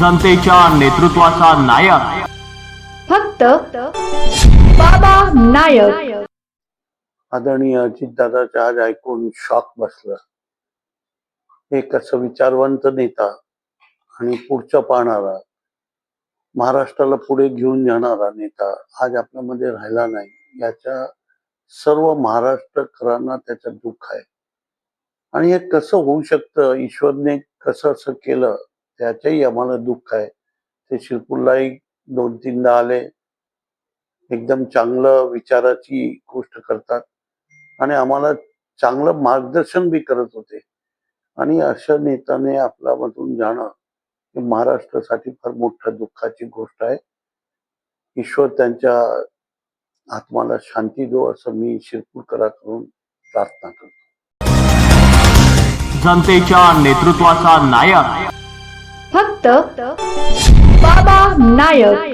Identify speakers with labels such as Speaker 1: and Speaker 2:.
Speaker 1: जनतेच्या नेतृत्वाचा नायक.
Speaker 2: फक्त बाबा नायक.
Speaker 3: आदरणीय अजितदादाचं आज ऐकून शॉक बसलं. एक असं विचारवंत नेता आणि पुढचं पाहणारा महाराष्ट्राला पुढे घेऊन जाणारा नेता आज आपल्यामध्ये राहिला नाही याच्या सर्व महाराष्ट्रकरांना त्याचं दुःख आहे. आणि हे कसं होऊ शकतं ईश्वरने कसं असं केलं त्याचंही आम्हाला दुःख आहे. ते शिरपूरलाही दोन तीनदा आले. एकदम चांगलं विचाराची गोष्ट करतात. आणि आम्हाला चांगलं मार्गदर्शन बी करत होते. आणि अशा नेत्याने आपल्यामधून जाणं हे महाराष्ट्रासाठी फार मोठ्या दुःखाची गोष्ट आहे. ईश्वर त्यांच्या आत्माला शांती दो असं मी शिरपूरकराकडून प्रार्थना करतो.
Speaker 1: जनतेच्या नेतृत्वाचा नायक
Speaker 2: फक्त बाबा नायक.